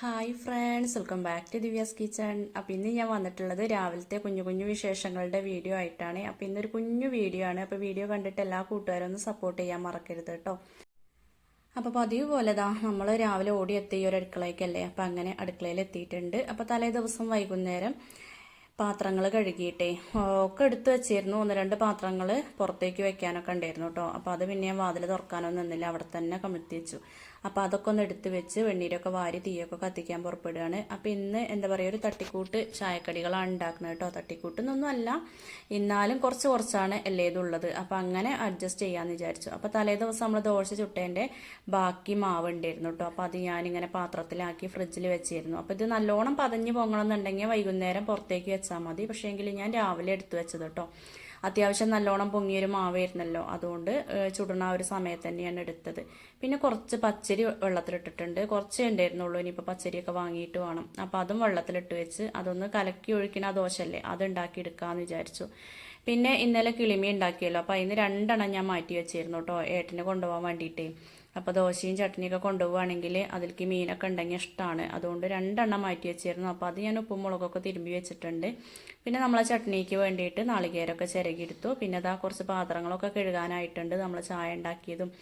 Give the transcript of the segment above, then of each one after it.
Hi friends welcome back to Divya's kitchen അപ്പോൾ ഇന്ന് ഞാൻ വന്നിട്ടുള്ളത് രാവിലത്തെ കുഞ്ഞു കുഞ്ഞു വിശേഷങ്ങളുടെ വീഡിയോ ആയിട്ടാണ്. അപ്പോൾ ഇന്നൊരു കുഞ്ഞു വീഡിയോ ആണ്. അപ്പോൾ വീഡിയോ കണ്ടിട്ട് എല്ലാ കൂട്ടുകാരും ഒന്ന് സപ്പോർട്ട് ചെയ്യാൻ മറക്കരുത് കേട്ടോ. അപ്പോൾ പതിവ് പോലെ ദാ നമ്മൾ രാവിലെ ഓടി എത്തി ഈ ഒരു അടുക്കളയ്ക്കല്ലേ? അപ്പോൾ അങ്ങനെ അടുക്കളയിൽ എത്തിയിട്ടുണ്ട്. അപ്പോൾ തലേ ദിവസം വൈകുന്നേരം പാത്രങ്ങൾ കഴുകിയിട്ടേ ഒക്കെ എടുത്തു വെച്ചിരുന്നു. ഒന്ന് രണ്ട് പാത്രങ്ങൾ പുറത്തേക്ക് വെക്കാനൊക്കെ ഉണ്ടായിരുന്നു കേട്ടോ. അപ്പോൾ അത് പിന്നെ ഞാൻ വാതിൽ തുറക്കാനൊന്നും നിന്നില്ല. അവിടെ തന്നെ കമിഴ്ത്തി വെച്ചു. അപ്പോൾ അതൊക്കെ ഒന്ന് എടുത്ത് വെച്ച് വെണ്ണീരൊക്കെ വാരി തീയൊക്കെ കത്തിക്കാൻ പുറപ്പെടുകയാണ്. അപ്പോൾ ഇന്ന് എന്താ പറയുക ഒരു തട്ടിക്കൂട്ട് ചായക്കടികളാണ് ഉണ്ടാക്കുന്നത് കേട്ടോ. തട്ടിക്കൂട്ടെന്നൊന്നും അല്ല എന്നാലും കുറച്ച് കുറച്ചാണ് ഉള്ളത്. അപ്പോൾ അങ്ങനെ അഡ്ജസ്റ്റ് ചെയ്യാമെന്ന് വിചാരിച്ചു. അപ്പോൾ തലേ ദിവസം നമ്മൾ ദോശ ചുട്ടേന്റെ ബാക്കി മാവ് ഉണ്ടായിരുന്നു കേട്ടോ. അപ്പോൾ അത് ഞാനിങ്ങനെ പാത്രത്തിലാക്കി ഫ്രിഡ്ജിൽ വെച്ചിരുന്നു. അപ്പോൾ ഇത് നല്ലോണം പതഞ്ഞ് പൊങ്ങണമെന്നുണ്ടെങ്കിൽ വൈകുന്നേരം പുറത്തേക്ക് വെച്ചാൽ മതി. പക്ഷേ എങ്കിൽ ഞാൻ രാവിലെ എടുത്തു വെച്ചത് കേട്ടോ. അത്യാവശ്യം നല്ലോണം പൊങ്ങിയൊരു മാവായിരുന്നല്ലോ. അതുകൊണ്ട് ചുടുന്ന ആ ഒരു സമയത്ത് തന്നെയാണ് എടുത്തത്. പിന്നെ കുറച്ച് പച്ചരി വെള്ളത്തിലിട്ടിട്ടുണ്ട്. കുറച്ചേ ഉണ്ടായിരുന്നുള്ളൂ. ഇനിയിപ്പോൾ പച്ചരിയൊക്കെ വാങ്ങിയിട്ട് വേണം. അപ്പോൾ അതും വെള്ളത്തിലിട്ട് വെച്ച് അതൊന്ന് കലക്കി ഒഴിക്കണ ദോശല്ലേ അത് ഉണ്ടാക്കി എടുക്കാമെന്ന് വിചാരിച്ചു. പിന്നെ ഇന്നലെ കിളിമി ഉണ്ടാക്കിയല്ലോ. അപ്പോൾ അതിന് രണ്ടെണ്ണം ഞാൻ മാറ്റി വെച്ചിരുന്നു കേട്ടോ ഏട്ടനെ കൊണ്ടുപോകാൻ വേണ്ടിയിട്ടേ. അപ്പോൾ ദോശയും ചട്നിയൊക്കെ കൊണ്ടുപോവുകയാണെങ്കിൽ അതിലേക്ക് മീനൊക്കെ ഉണ്ടെങ്കിൽ ഇഷ്ടമാണ് അതുകൊണ്ട് രണ്ടെണ്ണം മാറ്റി വെച്ചിരുന്നു. അപ്പോൾ അത് ഞാൻ ഉപ്പും മുളകൊക്കെ തിരുമ്പി വെച്ചിട്ടുണ്ട്. പിന്നെ നമ്മളെ ചട്നിക്ക് വേണ്ടിയിട്ട് നാളികേരമൊക്കെ ചിരകിയെടുത്തു. പിന്നെ അതാ കുറച്ച് പാത്രങ്ങളൊക്കെ കഴുകാനായിട്ടുണ്ട്. നമ്മൾ ചായ ഉണ്ടാക്കിയതും.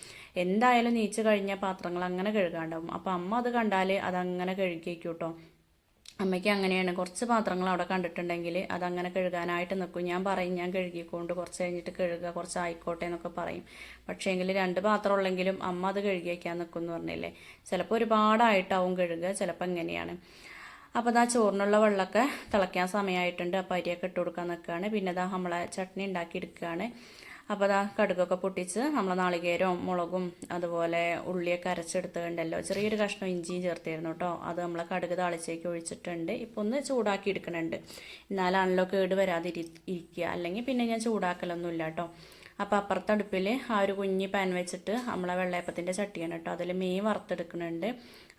എന്തായാലും നീച്ച് കഴിഞ്ഞ പാത്രങ്ങൾ അങ്ങനെ കഴുകാണ്ടാവും. അപ്പോൾ അമ്മ അത് കണ്ടാൽ അതങ്ങനെ കഴുകിയേക്കും കേട്ടോ അമ്മയ്ക്ക് അങ്ങനെയാണ്. കുറച്ച് പാത്രങ്ങൾ അവിടെ കണ്ടിട്ടുണ്ടെങ്കിൽ അതങ്ങനെ കഴുകാനായിട്ട് നിൽക്കും. ഞാൻ പറയും ഞാൻ കഴുകിക്കൊണ്ട് കുറച്ച് കഴിഞ്ഞിട്ട് കഴുകുക കുറച്ച് ആയിക്കോട്ടെ എന്നൊക്കെ പറയും. പക്ഷേ എങ്കിൽ രണ്ട് പാത്രം ഉള്ളെങ്കിലും അമ്മ അത് കഴുകി വയ്ക്കാൻ നിൽക്കും എന്ന് പറഞ്ഞില്ലേ? ചിലപ്പോൾ ഒരുപാടായിട്ടാവും കഴുകുക ചിലപ്പോൾ എങ്ങനെയാണ് അപ്പോൾ അതാ ചോറിനുള്ള വെള്ളമൊക്കെ തിളയ്ക്കാൻ സമയമായിട്ടുണ്ട്. അപ്പോൾ അരിയൊക്കെ ഇട്ട് കൊടുക്കാൻ നിൽക്കുകയാണ്. പിന്നെ അതാ നമ്മളെ ചട്നി ഉണ്ടാക്കി എടുക്കുകയാണ് അപ്പോൾ അതാ കടുകൊക്കെ പൊട്ടിച്ച് നമ്മൾ നാളികേരവും മുളകും അതുപോലെ ഉള്ളിയൊക്കെ അരച്ചെടുത്തുണ്ടല്ലോ ചെറിയൊരു കഷ്ണം ഇഞ്ചിയും ചേർത്തിരുന്നു കേട്ടോ അത് നമ്മൾ കടുക് താളിച്ചേക്ക് ഒഴിച്ചിട്ടുണ്ട്. ഇപ്പോൾ ഒന്ന് ചൂടാക്കി എടുക്കുന്നുണ്ട് എന്നാലാണല്ലോ കേട് വരാതെ ഇരിക്കുക അല്ലെങ്കിൽ പിന്നെ ഞാൻ ചൂടാക്കലൊന്നുമില്ല കേട്ടോ അപ്പോൾ അപ്പുറത്തെ അടുപ്പിൽ ആ ഒരു കുഞ്ഞി പാൻ വെച്ചിട്ട് നമ്മളെ വെള്ളയപ്പത്തിന്റെ ചട്ടിയാണ് കേട്ടോ അതിൽ മീൻ വറുത്തെടുക്കുന്നുണ്ട്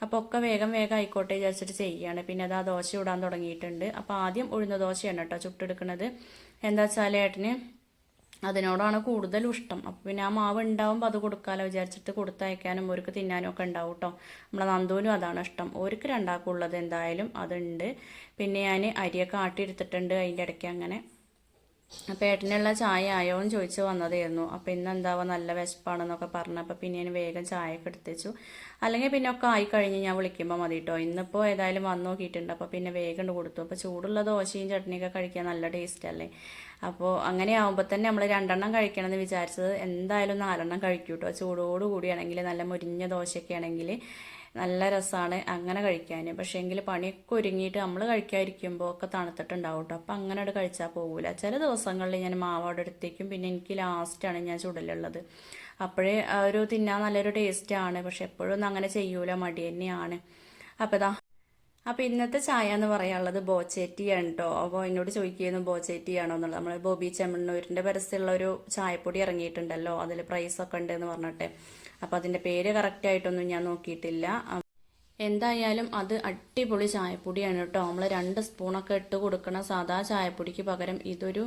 അപ്പോൾ ഒക്കെ വേഗം വേഗം ആയിക്കോട്ടെ വിചാരിച്ചിട്ട് ചെയ്യുകയാണ് പിന്നെ അത് ആ ദോശ ഇടാൻ തുടങ്ങിയിട്ടുണ്ട്. അപ്പോൾ ആദ്യം ഉഴുന്ന ദോശയാണ് കേട്ടോ ചുട്ടെടുക്കുന്നത് എന്താ വെച്ചാൽ ഏട്ടന് അതിനോടാണ് കൂടുതലും ഇഷ്ടം. അപ്പോൾ പിന്നെ ആ മാവ് ഉണ്ടാവുമ്പോൾ അത് കൊടുക്കാമല്ലോ വിചാരിച്ചിട്ട് കൊടുത്തയക്കാനും ഒരുക്ക് തിന്നാനും ഒക്കെ ഉണ്ടാവും കേട്ടോ നമ്മളെ നന്ദൂനും അതാണ് ഇഷ്ടം. ഒരുക്ക് രണ്ടാക്കുള്ളത് എന്തായാലും അതുണ്ട്. പിന്നെ ഞാൻ അരിയൊക്കെ ആട്ടിയെടുത്തിട്ടുണ്ട് അതിന്റെ ഇടയ്ക്ക് അങ്ങനെ. അപ്പോൾ ഏട്ടനുള്ള ചായ ആയോ എന്ന് ചോദിച്ചു വന്നതായിരുന്നു. അപ്പോൾ ഇന്ന് എന്താവാ നല്ല വിശപ്പാണെന്നൊക്കെ പറഞ്ഞപ്പോൾ പിന്നെ ഞാൻ വേഗം ചായയൊക്കെ എടുത്തേച്ചു. അല്ലെങ്കിൽ പിന്നെ ഒക്കെ ആയി കഴിഞ്ഞ് ഞാൻ വിളിക്കുമ്പോൾ മതി കേട്ടോ ഇന്നിപ്പോൾ ഏതായാലും വന്ന് നോക്കിയിട്ടുണ്ട്. അപ്പോൾ പിന്നെ വേഗം കൊടുത്തു. അപ്പോൾ ചൂടുള്ള ദോശയും ചട്നിയൊക്കെ കഴിക്കാൻ നല്ല ടേസ്റ്റ് അല്ലേ? അപ്പോൾ അങ്ങനെ ആകുമ്പോൾ തന്നെ നമ്മൾ രണ്ടെണ്ണം കഴിക്കണമെന്ന് വിചാരിച്ചത് എന്തായാലും നാലെണ്ണം കഴിക്കും കേട്ടോ ചൂടോടുകൂടിയാണെങ്കിൽ നല്ല മുരിഞ്ഞ ദോശയൊക്കെ ആണെങ്കിൽ നല്ല രസമാണ് അങ്ങനെ കഴിക്കാൻ പക്ഷേ എങ്കിൽ പണിയൊക്കെ ഒരുങ്ങിയിട്ട് നമ്മൾ കഴിക്കാതിരിക്കുമ്പോൾ ഒക്കെ തണുത്തിട്ടുണ്ടാവും കേട്ടോ അപ്പം അങ്ങനെ അവിടെ കഴിച്ചാൽ പോകില്ല ചില ദിവസങ്ങളിൽ ഞാൻ മാവോടെ എടുത്തേക്കും. പിന്നെ എനിക്ക് ലാസ്റ്റാണ് ഞാൻ ചുടലുള്ളത്. അപ്പോഴേ ഒരു തിന്നാൻ നല്ലൊരു ടേസ്റ്റാണ് പക്ഷെ എപ്പോഴും അങ്ങനെ ചെയ്യൂല. മടി തന്നെയാണ്. അപ്പോൾ ഇതാ അപ്പോൾ ഇന്നത്തെ ചായ എന്ന് പറയാനുള്ളത് ബോച്ചേറ്റിയാണ് കേട്ടോ അപ്പോൾ എന്നോട് ചോദിക്കുന്നു ബോച്ചേറ്റിയാണോ എന്നുള്ളത്. നമ്മൾ ബോബി ചെമ്മണ്ണൂരിന്റെ പരസ്യമുള്ള ഒരു ചായപ്പൊടി ഇറങ്ങിയിട്ടുണ്ടല്ലോ. അതിൽ പ്രൈസൊക്കെ ഉണ്ട് എന്ന് പറഞ്ഞിട്ട്. അപ്പോൾ അതിന്റെ പേര് കറക്റ്റായിട്ടൊന്നും ഞാൻ നോക്കിയിട്ടില്ല. എന്തായാലും അത് അടിപൊളി ചായപ്പൊടിയാണ് കേട്ടോ. നമ്മൾ രണ്ട് സ്പൂണൊക്കെ ഇട്ട് കൊടുക്കണ സാധാ ചായപ്പൊടിക്ക് പകരം ഇതൊരു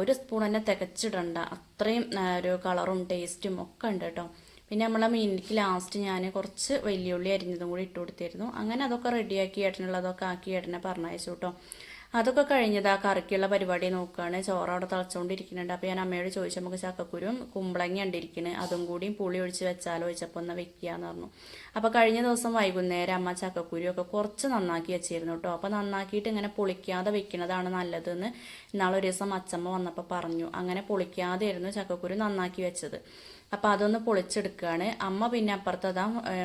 ഒരു സ്പൂൺ തന്നെ തികച്ചിടണ്ട. അത്രയും ഒരു കളറും ടേസ്റ്റും ഒക്കെ ഉണ്ട് കേട്ടോ. പിന്നെ നമ്മളെ മീനിലേക്ക് ലാസ്റ്റ് ഞാൻ കുറച്ച് വലിയുള്ളി അരിഞ്ഞതും കൂടി ഇട്ട് കൊടുത്തിരുന്നു. അങ്ങനെ അതൊക്കെ റെഡിയാക്കി ഏട്ടനുള്ളതൊക്കെ ആക്കി ഏട്ടനെ പറഞ്ഞയച്ചു കേട്ടോ അതൊക്കെ കഴിഞ്ഞത് ആ കറിക്കുള്ള പരിപാടി നോക്കുകയാണ് ചോറ് അവിടെ തിളച്ചുകൊണ്ടിരിക്കുന്നുണ്ട് അപ്പോൾ ഞാൻ അമ്മയോട് ചോദിച്ചു നമുക്ക് ചക്കക്കുരും കുമ്പളങ്ങ ഉണ്ടിരിക്കുന്നത് അതും കൂടിയും പുളി ഒഴിച്ച് വെച്ചാലോ? ചോദിച്ചപ്പോൾ ഒന്ന് വെക്കുക എന്ന് പറഞ്ഞു. അപ്പോൾ കഴിഞ്ഞ ദിവസം വൈകുന്നേരം അമ്മ ചക്കക്കുരു ഒക്കെ കുറച്ച് നന്നാക്കി വെച്ചിരുന്നു കേട്ടോ അപ്പോൾ നന്നാക്കിയിട്ട് ഇങ്ങനെ പൊളിക്കാതെ വെക്കുന്നതാണ് നല്ലതെന്ന് ഇന്നാളൊരു ദിവസം അച്ചമ്മ വന്നപ്പോൾ പറഞ്ഞു. അങ്ങനെ പൊളിക്കാതെ ആയിരുന്നു ചക്കക്കുരു നന്നാക്കി വെച്ചത്. അപ്പോൾ അതൊന്ന് പൊളിച്ചെടുക്കുകയാണ് അമ്മ പിന്നെ അപ്പുറത്ത് അതാ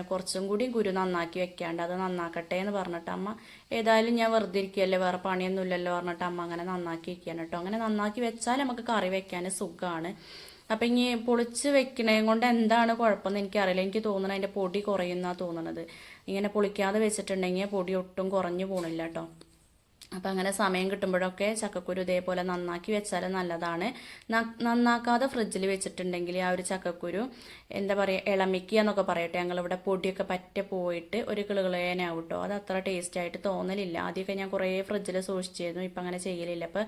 കുറച്ചും കൂടി ഗുരു നന്നാക്കി വെക്കാണ്ട് അത് നന്നാക്കട്ടെ എന്ന് പറഞ്ഞിട്ട് അമ്മ ഏതായാലും ഞാൻ വെറുതെ ഇരിക്കുകയല്ലേ വേറെ പണിയൊന്നും ഇല്ലല്ലോ പറഞ്ഞിട്ട് അമ്മ അങ്ങനെ നന്നാക്കി വെക്കുകയാണ് കേട്ടോ അങ്ങനെ നന്നാക്കി വെച്ചാൽ നമുക്ക് കറി വെക്കാൻ സുഖമാണ് അപ്പം ഇനി പൊളിച്ച് വെക്കണേ കൊണ്ട് എന്താണ് കുഴപ്പമെന്ന് എനിക്കറിയില്ല. എനിക്ക് തോന്നുന്നത് അതിന്റെ പൊടി കുറയുന്നാണ് തോന്നുന്നത് ഇങ്ങനെ പൊളിക്കാതെ വെച്ചിട്ടുണ്ടെങ്കിൽ പൊടി ഒട്ടും കുറഞ്ഞു പോണില്ല കേട്ടോ അപ്പം അങ്ങനെ സമയം കിട്ടുമ്പോഴൊക്കെ ചക്കക്കുരു ഇതേപോലെ നന്നാക്കി വെച്ചാൽ നല്ലതാണ്. നന്നാക്കാതെ ഫ്രിഡ്ജിൽ വെച്ചിട്ടുണ്ടെങ്കിൽ ആ ഒരു ചക്കക്കുരു എന്താ പറയുക ഇളമിക്കുക എന്നൊക്കെ പറയട്ടെ. ഞങ്ങളിവിടെ പൊടിയൊക്കെ പറ്റ പോയിട്ട് ഒരു കിളുകളേനാവും കേട്ടോ അത് അത്ര ടേസ്റ്റായിട്ട് തോന്നലില്ല. ആദ്യമൊക്കെ ഞാൻ കുറേ ഫ്രിഡ്ജിൽ സൂക്ഷിച്ചിരുന്നു. ഇപ്പം അങ്ങനെ ചെയ്യലില്ല. അപ്പോൾ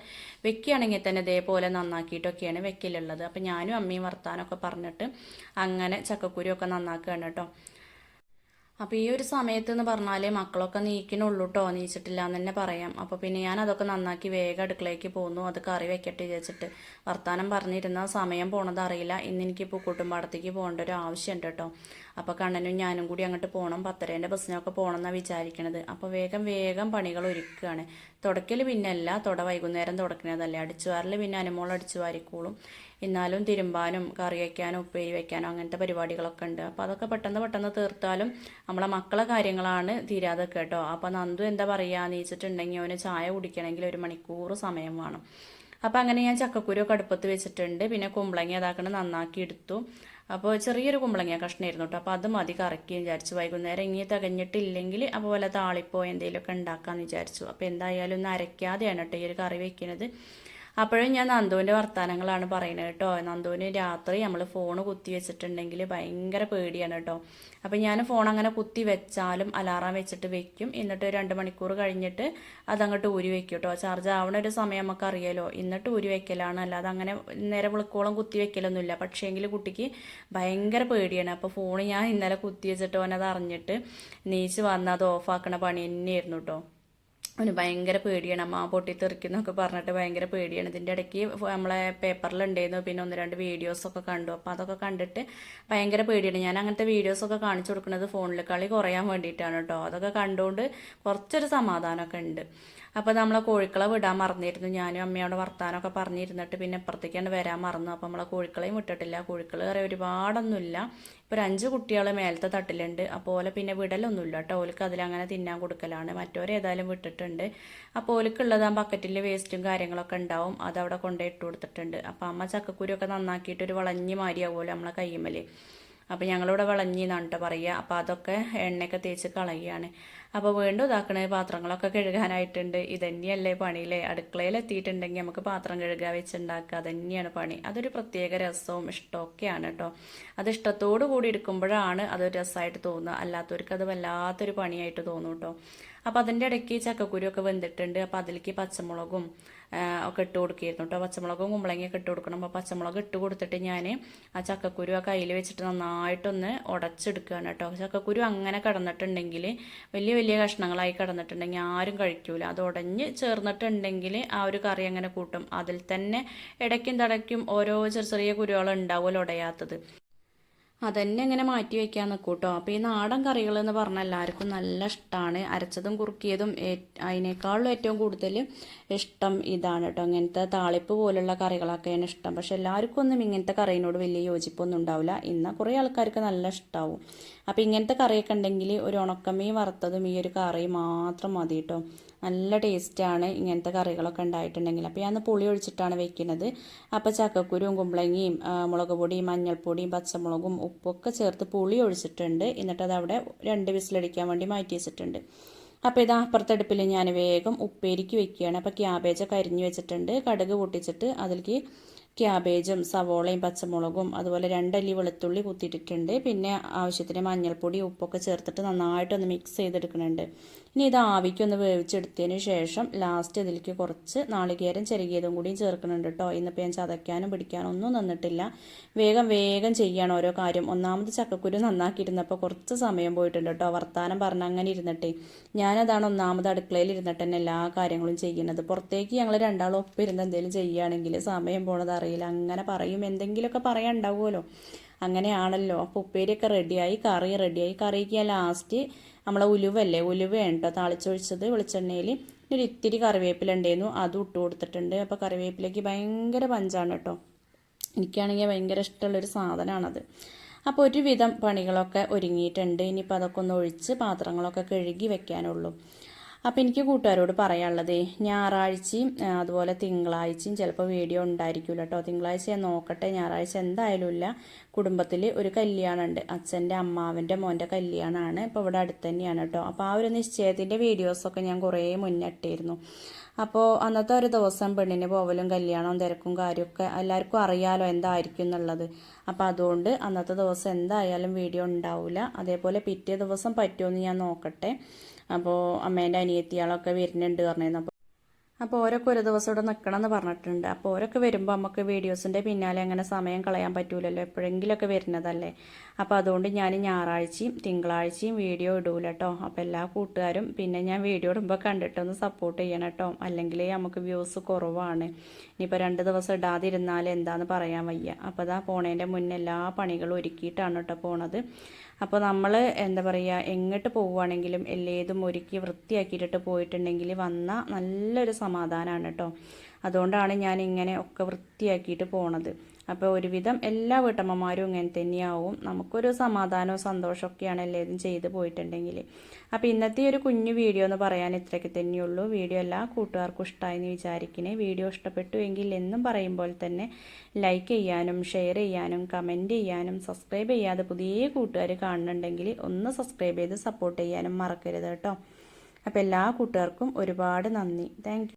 വെക്കുകയാണെങ്കിൽ തന്നെ ഇതേപോലെ നന്നാക്കിയിട്ടൊക്കെയാണ് വെക്കലുള്ളത്. അപ്പം ഞാനും അമ്മയും വർത്താനൊക്കെ പറഞ്ഞിട്ട് അങ്ങനെ ചക്കക്കുരു ഒക്കെ നന്നാക്കുകയാണ് കേട്ടോ. അപ്പോൾ ഈ ഒരു സമയത്ത് എന്ന് പറഞ്ഞാൽ മക്കളൊക്കെ നീക്കിനുള്ളൂട്ടോ കേട്ടോ നീച്ചിട്ടില്ല എന്ന് തന്നെ പറയാം. അപ്പോൾ പിന്നെ ഞാൻ അതൊക്കെ നന്നാക്കി വേഗം അടുക്കളയ്ക്ക് പോന്നു. അത് കറി വെക്കട്ടെ വിചാരിച്ചിട്ട് വർത്താനം പറഞ്ഞിരുന്ന സമയം പോണത് അറിയില്ല. ഇന്ന് എനിക്ക് പൂക്കൂട്ടുംപാടത്തേക്ക് പോകേണ്ട ഒരു ആവശ്യമുണ്ട് കേട്ടോ അപ്പോൾ കണ്ണനും ഞാനും കൂടി അങ്ങോട്ട് പോകണം പത്തരേന്റെ ബസ്സിനൊക്കെ പോകണം എന്നാണ് വിചാരിക്കണത്. അപ്പോൾ വേഗം വേഗം പണികൾ ഒരുക്കുകയാണ് തുടക്കൽ പിന്നെ അല്ല തുട വൈകുന്നേരം തുടക്കണതല്ലേ. അടിച്ചുവാറിൽ പിന്നെ അനുമോൾ അടിച്ചു വാരിക്കോളും എന്നാലും തിരുമ്പാനും കറി വയ്ക്കാനും ഉപ്പേരി വയ്ക്കാനും അങ്ങനത്തെ പരിപാടികളൊക്കെ ഉണ്ട്. അപ്പോൾ അതൊക്കെ പെട്ടെന്ന് പെട്ടെന്ന് തീർത്താലും നമ്മളെ മക്കളെ കാര്യങ്ങളാണ് തീരാതെ കേട്ടോ. അപ്പോൾ നന്ദു എന്താ പറയുക നീച്ചിട്ടുണ്ടെങ്കിൽ അവന് ചായ കുടിക്കണമെങ്കിൽ ഒരു മണിക്കൂർ സമയം വേണം. അപ്പോൾ അങ്ങനെ ഞാൻ ചക്കക്കുരു ഒക്കെ അടുപ്പത്ത് വെച്ചിട്ടുണ്ട്. പിന്നെ കുമ്പളങ്ങി അതാക്കണം നന്നാക്കി എടുത്തു. അപ്പോൾ ചെറിയൊരു കുമ്പളങ്ങ കഷ്ണമായിരുന്നു കേട്ടോ. അപ്പോൾ അത് മതി കറക്കി വിചാരിച്ചു. വൈകുന്നേരം ഇങ്ങനെ തികഞ്ഞിട്ടില്ലെങ്കിൽ വല്ല താളിപ്പോ എന്തെങ്കിലുമൊക്കെ ഉണ്ടാക്കാമെന്ന് വിചാരിച്ചു. അപ്പോൾ എന്തായാലും ഒന്ന് അരയ്ക്കാതെയാണ് കേട്ടോ ഈ ഒരു കറി വെക്കുന്നത് അപ്പോഴും ഞാൻ നന്ദുവിന്റെ വർത്തമാനങ്ങളാണ് പറയുന്നത് കേട്ടോ. നന്ദുവിന് രാത്രി നമ്മൾ ഫോൺ കുത്തി വെച്ചിട്ടുണ്ടെങ്കിൽ ഭയങ്കര പേടിയാണ് കേട്ടോ. അപ്പം ഞാൻ ഫോൺ അങ്ങനെ കുത്തി വെച്ചാലും അലാറം വെച്ചിട്ട് വെക്കും. എന്നിട്ട് രണ്ട് മണിക്കൂർ കഴിഞ്ഞിട്ട് അതങ്ങോട്ട് ഊരി വെക്കും കേട്ടോ. ചാർജ് ആവണ ഒരു സമയം നമുക്ക് അറിയാലോ. എന്നിട്ട് ഊരി വെക്കലാണ്. അല്ലാതെ അങ്ങനെ നേരെ വിളിക്കോളം കുത്തി വെക്കലൊന്നുമില്ല. പക്ഷേങ്കിൽ കുട്ടിക്ക് ഭയങ്കര പേടിയാണ്. അപ്പോൾ ഫോൺ ഞാൻ ഇന്നലെ കുത്തി വെച്ചിട്ട് ഓനത് അറിഞ്ഞിട്ട് നീച്ച് വന്ന് അത് ഓഫാക്കണ പണി തന്നെയായിരുന്നു കേട്ടോ. അവന് ഭയങ്കര പേടിയാണ്. അമ്മ പൊട്ടിത്തെറിക്കുന്നൊക്കെ പറഞ്ഞിട്ട് ഭയങ്കര പേടിയാണ്. ഇതിന്റെ ഇടയ്ക്ക് നമ്മളെ പേപ്പറിലുണ്ടായിരുന്നു പിന്നെ ഒന്ന് രണ്ട് വീഡിയോസൊക്കെ കണ്ടു. അപ്പോൾ അതൊക്കെ കണ്ടിട്ട് ഭയങ്കര പേടിയാണ്. ഞാൻ അങ്ങനത്തെ വീഡിയോസൊക്കെ കാണിച്ചു കൊടുക്കുന്നത് ഫോണിൽ കളി കുറയാൻ വേണ്ടിയിട്ടാണ് കേട്ടോ അതൊക്കെ കണ്ടുകൊണ്ട് കുറച്ചൊരു സമാധാനമൊക്കെ ഉണ്ട്. അപ്പോൾ നമ്മളെ കോഴിക്കളെ വിടാൻ മറന്നിരുന്നു. ഞാനും അമ്മയോട് വർത്താനമൊക്കെ പറഞ്ഞിരുന്നിട്ട് പിന്നെ അപ്പുറത്തേക്കാണ് വരാൻ മറന്നു. അപ്പോൾ നമ്മളെ കോഴിക്കളെയും വിട്ടിട്ടില്ല. കോഴിക്കൾ കയറി ഒരുപാടൊന്നുമില്ല. ഇപ്പോൾ ഒരു അഞ്ച് കുട്ടികൾ മേലത്തെ തട്ടിലുണ്ട്. അപ്പോൾ പിന്നെ വിടലൊന്നുമില്ല കേട്ടോ. ഓലക്ക് അതിലങ്ങനെ തിന്നാൻ കൊടുക്കലാണ്. മറ്റവരേതായാലും വിട്ടിട്ടുണ്ട്. അപ്പോൾ ഓലക്കുള്ളത് ആ ബക്കറ്റിൽ വേസ്റ്റും കാര്യങ്ങളൊക്കെ ഉണ്ടാവും. അതവിടെ കൊണ്ടുപോയി ഇട്ട് കൊടുത്തിട്ടുണ്ട്. അപ്പോൾ അമ്മ ചക്കക്കുരിയൊക്കെ നന്നാക്കിയിട്ട് ഒരു വളഞ്ഞി മാരിയാവുമല്ലോ നമ്മളെ കയ്യുമ്മൽ അപ്പോൾ ഞങ്ങളിവിടെ വിളഞ്ഞിന്നാണ് കേട്ടോ പറയുക അപ്പോൾ അതൊക്കെ എണ്ണയൊക്കെ തേച്ച് കളയുകയാണ്. അപ്പോൾ വീണ്ടും ഇതാക്കണ പാത്രങ്ങളൊക്കെ കഴുകാനായിട്ടുണ്ട്. ഇതന്നെയല്ലേ പണിയിലെ? അടുക്കളയിൽ എത്തിയിട്ടുണ്ടെങ്കിൽ നമുക്ക് പാത്രം കഴുകുക വെച്ചുണ്ടാക്കുക. അതന്നെയാണ് പണി. അതൊരു പ്രത്യേക രസവും ഇഷ്ടമൊക്കെയാണ് കേട്ടോ. അത് ഇഷ്ടത്തോടു കൂടി എടുക്കുമ്പോഴാണ് അതൊരു രസമായിട്ട് തോന്നുക. അല്ലാത്തവർക്ക് അത് വല്ലാത്തൊരു പണിയായിട്ട് തോന്നും കേട്ടോ. അപ്പോൾ അതിന്റെ ഇടയ്ക്ക് ചക്കക്കുരു ഒക്കെ വെന്തിട്ടുണ്ട്. അപ്പോൾ അതിലേക്ക് പച്ചമുളകും ഒക്കെ ഇട്ട് കൊടുക്കുകയായിരുന്നു കേട്ടോ പച്ചമുളകും കുമ്പളങ്ങയൊക്കെ ഇട്ട് കൊടുക്കണം. അപ്പോൾ പച്ചമുളക് ഇട്ട് കൊടുത്തിട്ട് ഞാൻ ആ ചക്കക്കുരു ആ കയ്യിൽ വെച്ചിട്ട് നന്നായിട്ടൊന്ന് ഉടച്ചെടുക്കുകയാണ് കേട്ടോ ചക്കക്കുരു അങ്ങനെ കിടന്നിട്ടുണ്ടെങ്കിൽ വലിയ വലിയ കഷ്ണങ്ങളായി കിടന്നിട്ടുണ്ടെങ്കിൽ ആരും കഴിക്കൂല. അത് ഉടഞ്ഞ് ചേർന്നിട്ടുണ്ടെങ്കിൽ ആ ഒരു കറി അങ്ങനെ കൂട്ടും. അതിൽ തന്നെ ഇടയ്ക്കും തടയ്ക്കും ഓരോ ചെറിയ ചെറിയ കുരുകൾ ഉണ്ടാവുമല്ലോ ഉടയാത്തത് അതന്നെ ഇങ്ങനെ മാറ്റി വെക്കാൻ നിൽക്കൂട്ടോ അപ്പോൾ ഈ നാടൻ കറികൾ എന്ന് പറഞ്ഞാൽ എല്ലാവർക്കും നല്ല ഇഷ്ടമാണ് അരച്ചതും കുറുക്കിയതും അതിനേക്കാളും ഏറ്റവും കൂടുതൽ ഇഷ്ടം ഇതാണ് കേട്ടോ ഇങ്ങനത്തെ താളിപ്പ് പോലുള്ള കറികളൊക്കെയാണ് ഇഷ്ടം. പക്ഷെ എല്ലാവർക്കും ഒന്നും ഇങ്ങനത്തെ കറിയിനോട് വലിയ യോജിപ്പൊന്നും ഉണ്ടാവില്ല. ഇന്ന് കുറേ ആൾക്കാർക്ക് നല്ല ഇഷ്ടമാവും അപ്പോൾ ഇങ്ങനത്തെ കറിയൊക്കെ ഉണ്ടെങ്കിൽ ഒരു ഉണക്കമീൻ വറുത്തതും ഈ ഒരു കറി മാത്രം മതി കേട്ടോ നല്ല ടേസ്റ്റാണ് ഇങ്ങനത്തെ കറികളൊക്കെ ഉണ്ടായിട്ടുണ്ടെങ്കിൽ. അപ്പോൾ ഞാൻ പുളി ഒഴിച്ചിട്ടാണ് വെക്കുന്നത്. അപ്പോൾ ചക്കക്കുരുവും കുമ്പളങ്ങിയും മുളക് പൊടിയും മഞ്ഞൾപ്പൊടിയും പച്ചമുളകും ഉപ്പൊക്കെ ചേർത്ത് പുളി ഒഴിച്ചിട്ടുണ്ട്. എന്നിട്ട് അത് അവിടെ രണ്ട് വിസിലടിക്കാൻ വേണ്ടി മാറ്റി വെച്ചിട്ടുണ്ട്. അപ്പോൾ ഇത് അപ്പുറത്തടുപ്പിൽ ഞാൻ വേഗം ഉപ്പേരിക്ക് വെക്കുകയാണ്. അപ്പോൾ ക്യാബേജൊക്കെ അരിഞ്ഞ് വെച്ചിട്ടുണ്ട്. കടുക് പൊട്ടിച്ചിട്ട് അതിലേക്ക് ക്യാബേജും സവോളയും പച്ചമുളകും അതുപോലെ രണ്ടല്ലി വെളുത്തുള്ളി കുത്തിയിട്ടിട്ടുണ്ട്. പിന്നെ ആവശ്യത്തിന് മഞ്ഞൾപ്പൊടി ഉപ്പൊക്കെ ചേർത്തിട്ട് നന്നായിട്ടൊന്ന് മിക്സ് ചെയ്തെടുക്കുന്നുണ്ട്. ഇനി ഇത് ആവിക്കൊന്ന് വേവിച്ചെടുത്തതിന് ശേഷം ലാസ്റ്റ് ഇതിലേക്ക് കുറച്ച് നാളികേരം ചെറുകിയതും കൂടിയും ചേർക്കുന്നുണ്ട് കേട്ടോ ഇന്നിപ്പോൾ ഞാൻ ചതയ്ക്കാനും പിടിക്കാനും ഒന്നും നിന്നിട്ടില്ല. വേഗം വേഗം ചെയ്യാണ് ഓരോ കാര്യം. ഒന്നാമത് ചക്കക്കുരു നന്നാക്കിയിരുന്നപ്പോൾ കുറച്ച് സമയം പോയിട്ടുണ്ട് കേട്ടോ വർത്താനം പറഞ്ഞ അങ്ങനെ ഇരുന്നിട്ടേ. ഞാനതാണ് ഒന്നാമത് അടുക്കളയിൽ ഇരുന്നിട്ട് തന്നെ എല്ലാ കാര്യങ്ങളും ചെയ്യുന്നത്. പുറത്തേക്ക് ഞങ്ങൾ രണ്ടാളും ഒപ്പം ഇരുന്ന് എന്തെങ്കിലും ചെയ്യുകയാണെങ്കിൽ സമയം പോണത് അറിയില്ല. അങ്ങനെ പറയും. എന്തെങ്കിലുമൊക്കെ പറയാൻ ഉണ്ടാവുമല്ലോ അങ്ങനെയാണല്ലോ. അപ്പോൾ ഉപ്പേരിയൊക്കെ റെഡിയായി കറി റെഡിയായി. കറിക്ക് ലാസ്റ്റ് നമ്മളെ ഉലുവല്ലേ? ഉലുവയാണ് കേട്ടോ താളിച്ചൊഴിച്ചത് വെളിച്ചെണ്ണയിൽ ഒരു ഇത്തിരി കറിവേപ്പില ഉണ്ടായിരുന്നു അതും ഇട്ട് കൊടുത്തിട്ടുണ്ട്. അപ്പോൾ കറിവേപ്പിലേക്ക് ഭയങ്കര പഞ്ചാണ് കേട്ടോ എനിക്കാണെങ്കിൽ ഭയങ്കര ഇഷ്ടമുള്ളൊരു സാധനമാണത്. അപ്പോൾ ഒരുവിധം പണികളൊക്കെ ഒരുങ്ങിയിട്ടുണ്ട്. ഇനിയിപ്പോൾ അതൊക്കെ ഒന്ന് ഒഴിച്ച് പാത്രങ്ങളൊക്കെ കഴുകി വെക്കാനുള്ളൂ. അപ്പോൾ എനിക്ക് കൂട്ടുകാരോട് പറയാനുള്ളത് ഞായറാഴ്ചയും അതുപോലെ തിങ്കളാഴ്ചയും ചിലപ്പോൾ വീഡിയോ ഉണ്ടായിരിക്കില്ല കേട്ടോ തിങ്കളാഴ്ച ഞാൻ നോക്കട്ടെ ഞായറാഴ്ച എന്തായാലും ഇല്ല. കുടുംബത്തിൽ ഒരു കല്യാണമുണ്ട് അച്ഛന്റെ അമ്മാവന്റെ മോന്റെ കല്യാണമാണ് ഇപ്പോൾ ഇവിടെ അടുത്ത് തന്നെയാണ് കേട്ടോ അപ്പോൾ ആ ഒരു നിശ്ചയത്തിന്റെ വീഡിയോസൊക്കെ ഞാൻ കുറേ മുന്നിട്ടിരുന്നു അപ്പോൾ അന്നത്തെ ഒരു ദിവസം പെണ്ണിന് പോവലും കല്യാണവും തിരക്കും കാര്യമൊക്കെ എല്ലാവർക്കും അറിയാലോ എന്തായിരിക്കും എന്നുള്ളത്. അപ്പോൾ അതുകൊണ്ട് അന്നത്തെ ദിവസം എന്തായാലും വീഡിയോ ഉണ്ടാവില്ല അതേപോലെ പിറ്റേ ദിവസം പറ്റുമെന്ന് ഞാൻ നോക്കട്ടെ. അപ്പോൾ അമ്മേന്റെ അനിയത്തിയാളൊക്കെ വരുന്നുണ്ട് പറഞ്ഞിരുന്നു. അപ്പോൾ അപ്പോൾ ഓരൊക്കെ ഒരു ദിവസം ഇവിടെ നിൽക്കണം എന്ന് പറഞ്ഞിട്ടുണ്ട്. അപ്പോൾ ഓരൊക്കെ വരുമ്പോൾ നമുക്ക് വീഡിയോസിന്റെ പിന്നാലെ അങ്ങനെ സമയം കളയാൻ പറ്റൂലല്ലോ? എപ്പോഴെങ്കിലുമൊക്കെ വരുന്നതല്ലേ? അപ്പോൾ അതുകൊണ്ട് ഞാൻ ഞായറാഴ്ചയും തിങ്കളാഴ്ചയും വീഡിയോ ഇടൂല കേട്ടോ അപ്പോൾ എല്ലാ കൂട്ടുകാരും പിന്നെ ഞാൻ വീഡിയോ ഇടുമ്പോൾ കണ്ടിട്ടൊന്ന് സപ്പോർട്ട് ചെയ്യണം കേട്ടോ അല്ലെങ്കിൽ നമുക്ക് വ്യൂസ് കുറവാണ്. ഇനിയിപ്പോൾ രണ്ട് ദിവസം ഇടാതിരുന്നാൽ എന്താന്ന് പറയാൻ വയ്യ. അപ്പോൾ അതാ പോണേന്റെ മുന്നേ എല്ലാ പണികളും ഒരുക്കിയിട്ടാണ് കേട്ടോ പോണത്. അപ്പോൾ നമ്മൾ എന്താ പറയുക എങ്ങോട്ട് പോവുകയാണെങ്കിലും എല്ലേതും ഒരുക്കി വൃത്തിയാക്കിയിട്ട് പോയിട്ടുണ്ടെങ്കിൽ വന്ന നല്ലൊരു സമാധാനമാണ് കേട്ടോ. അതുകൊണ്ടാണ് ഞാൻ ഇങ്ങനെ ഒക്കെ വൃത്തിയാക്കിയിട്ട് പോണത്. അപ്പോൾ ഒരുവിധം എല്ലാ വീട്ടമ്മമാരും ഇങ്ങനെ തന്നെയാവും. നമുക്കൊരു സമാധാനവും സന്തോഷമൊക്കെയാണ് എല്ലാവരും ചെയ്ത് പോയിട്ടുണ്ടെങ്കിൽ. അപ്പോൾ ഇന്നത്തെ ഒരു കുഞ്ഞു വീഡിയോ എന്ന് പറയാൻ ഇത്രയ്ക്ക് തന്നെയുള്ളൂ. വീഡിയോ എല്ലാ കൂട്ടുകാർക്കും ഇഷ്ടമായെന്ന് വിചാരിക്കണേ. വീഡിയോ ഇഷ്ടപ്പെട്ടു എങ്കിൽ എന്നും പറയുമ്പോൾ തന്നെ ലൈക്ക് ചെയ്യാനും ഷെയർ ചെയ്യാനും കമന്റ് ചെയ്യാനും സബ്സ്ക്രൈബ് ചെയ്യാതെ പുതിയ കൂട്ടുകാർ കാണുന്നുണ്ടെങ്കിൽ ഒന്ന് സബ്സ്ക്രൈബ് ചെയ്ത് സപ്പോർട്ട് ചെയ്യാനും മറക്കരുത് കേട്ടോ. അപ്പോൾ എല്ലാ കൂട്ടുകാർക്കും ഒരുപാട് നന്ദി. താങ്ക്